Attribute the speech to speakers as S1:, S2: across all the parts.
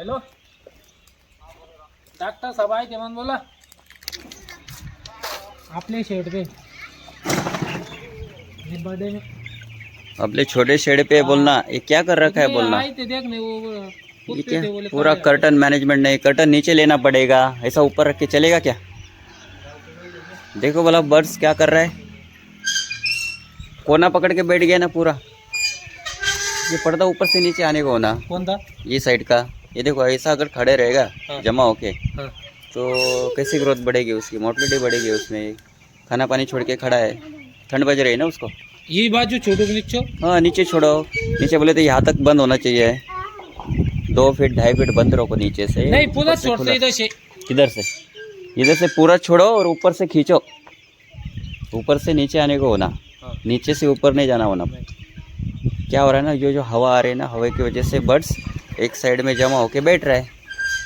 S1: Hello. Doctor साहेब आहे ते म्हणून बोला। आपले शेड पे। ये बर्थडे में
S2: अपने छोटे शेड पे बोलना ये क्या कर रखा है बोलना?
S1: आए थे देख वो वो
S2: ये क्या?
S1: थे बोले
S2: पूरा। कर्टन मैनेजमेंट नहीं कर्टन नीचे लेना पड़ेगा। ऐसा ऊपर रख के चलेगा क्या? देखो बोला बर्ड्स क्या कर रहा है? कोना पकड़ के बैठ गया ना पूरा? ये पर्दा ऊपर से नीचे आने को होना।
S1: कौन था?
S2: ये साइड का। ये देखो ऐसा अगर खड़े रहेगा
S1: हाँ।
S2: जमा होके
S1: हाँ।
S2: तो कैसी ग्रोथ बढ़ेगी उसकी? मोटिलिटी बढ़ेगी उसमें। खाना पानी छोड़ के खड़ा है। ठंड बज रही है ना उसको?
S1: ये बाजू छोटू के नीचे।
S2: हाँ नीचे छोड़ो। नीचे बोले तो यहाँ तक बंद होना चाहिए। दो फीट ढाई फीट बंद रखो नीचे से।
S1: नहीं पूरा छोड़ते इधर से।
S2: किधर से? इधर से पूरा छोड़ो और ऊपर से खींचो। ऊपर से नीचे आने को होना।
S1: हाँ।
S2: नीचे से ऊपर नहीं जाना होना। क्या हो रहा है ना ये जो हवा आ रही है ना हवा की वजह से बर्ड्स एक साइड में जमा होके बैठ रहा है।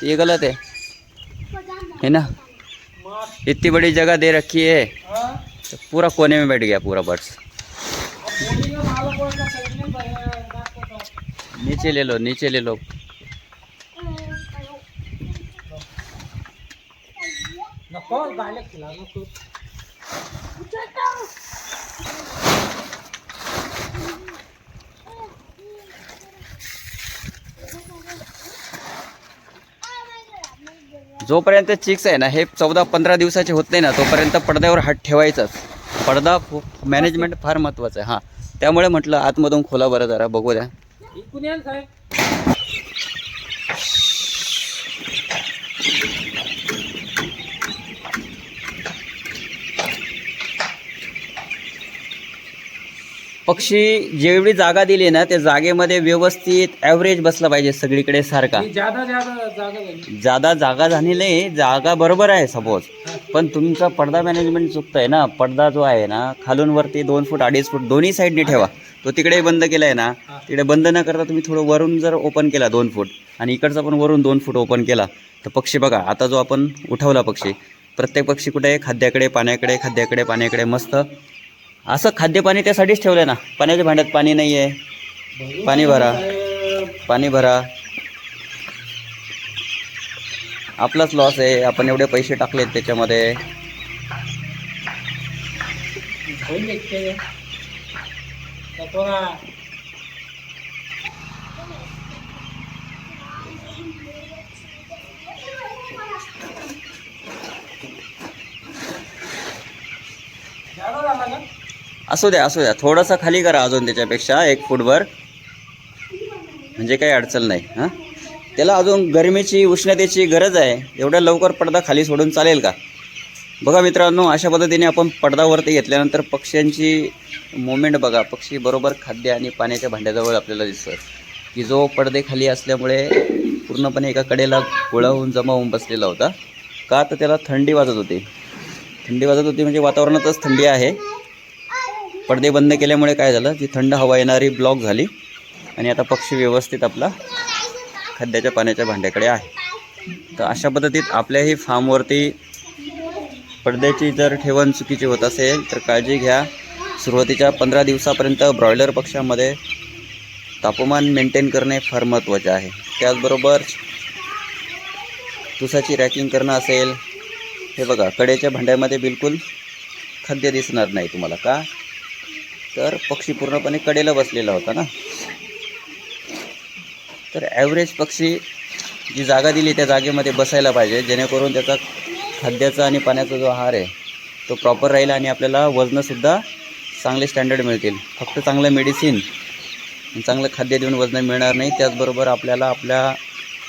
S2: तो ये गलत है। है ना? इतनी बड़ी जगह दे रखी है। तो पूरा कोने में बैठ गया पूरा बर्ड्स। नीचे ले लो, नीचे ले लो। जोपर्यंत चिक्स आहे ना हे चौदा पंधरा दिवसाचे होत नाही ना तोपर्यंत पडद्यावर हात ठेवायचाच. पडदा मॅनेजमेंट फार महत्त्वाचं आहे हां. त्यामुळे म्हटलं आतमधून खोला बरं जरा बघू द्या. पक्षी जेवढी जागा दिली ना त्या जागेमध्ये व्यवस्थित ॲव्हरेज बसला पाहिजे सगळीकडे सारखा.
S1: ज्यादा ज्यादा जागा झाली.
S2: जादा जागा झाली नाही जागा बरोबर आहे सपोज पण तुमचा पडदा मॅनेजमेंट चुकतं आहे ना पडदा जो आहे ना खालून वरती दोन फूट अडीच फूट दोन्ही साईडने ठेवा. तो तिकडे बंद केला आहे ना तिकडे बंद न करता तुम्ही थोडं वरून जर ओपन केला दोन फूट आणि इकडचा पण वरून दोन फूट ओपन केला तर पक्षी बघा आता जो आपण उठवला पक्षी प्रत्येक पक्षी कुठे? खाद्याकडे पाण्याकडे खाद्याकडे पाण्याकडे मस्त. असं खाद्यपाणी त्यासाठीच ठेवलं आहे ना. पाण्याच्या भांड्यात पाणी नाही आहे पाणी भरा. पाणी भरा. आपलाच लॉस आहे. आपण एवढे पैसे टाकलेत त्याच्यामध्ये
S1: होईल एकटे नको ना ज्यादा झाला का
S2: असू द्या असू द्या. थोडंसं खाली करा अजून त्याच्यापेक्षा एक फूटभर. म्हणजे काही अडचण नाही हां? त्याला अजून गरमीची उष्णतेची गरज आहे. एवढ्या लवकर पडदा खाली सोडून चालेल का? बघा मित्रांनो अशा पद्धतीने आपण पडदावरती घेतल्यानंतर पक्ष्यांची मुवमेंट बघा. पक्षी बरोबर खाद्य आणि पाण्याच्या भांड्याजवळ आपल्याला दिसतं की जो पडदे खाली असल्यामुळे पूर्णपणे एका कडेला गोळा होऊन जमा होऊन बसलेला होता. का? तर त्याला थंडी वाजत होती. थंडी वाजत होती म्हणजे वातावरणातच थंडी आहे. पडदे बंद केल्यामुळे काय झालं? ती थंड हवा येणारी ब्लॉक झाली आणि आता पक्षी व्यवस्थित आपला खाद्याच्या पाण्याच्या भांड्याकडे आहे. तर अशा पद्धतीत आपल्याही फार्मवरती पडद्याची जर ठेवण चुकीची होत असेल तर काळजी घ्या. सुरुवातीच्या पंधरा दिवसापर्यंत ब्रॉयलर पक्ष्यामध्ये तापमान मेंटेन करणे फार महत्त्वाचे आहे. त्याचबरोबर तुसाची रॅकिंग करणं असेल हे बघा कडेच्या भांड्यामध्ये बिलकुल खाद्य दिसणार नाही तुम्हाला का? तर पक्षी पूर्णपणे कडेला बसलेला होता ना. तर ॲव्हरेज पक्षी जी जागा दिली त्या जागेमध्ये बसायला पाहिजे जेणेकरून त्याचा खाद्याचा आणि पाण्याचा जो आहार आहे तो प्रॉपर राहील आणि आपल्याला वजनंसुद्धा चांगले स्टँडर्ड मिळतील. फक्त चांगलं मेडिसिन चांगलं खाद्य देऊन वजन मिळणार नाही. त्याचबरोबर आपल्याला आपल्या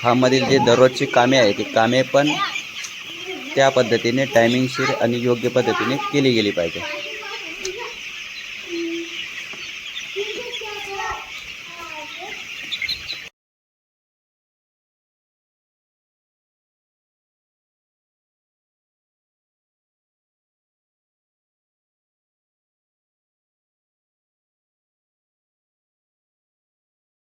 S2: फार्ममधील जे दररोजची कामे आहे ती कामे पण त्या पद्धतीने टायमिंगशीर आणि योग्य पद्धतीने केली गेली पाहिजे.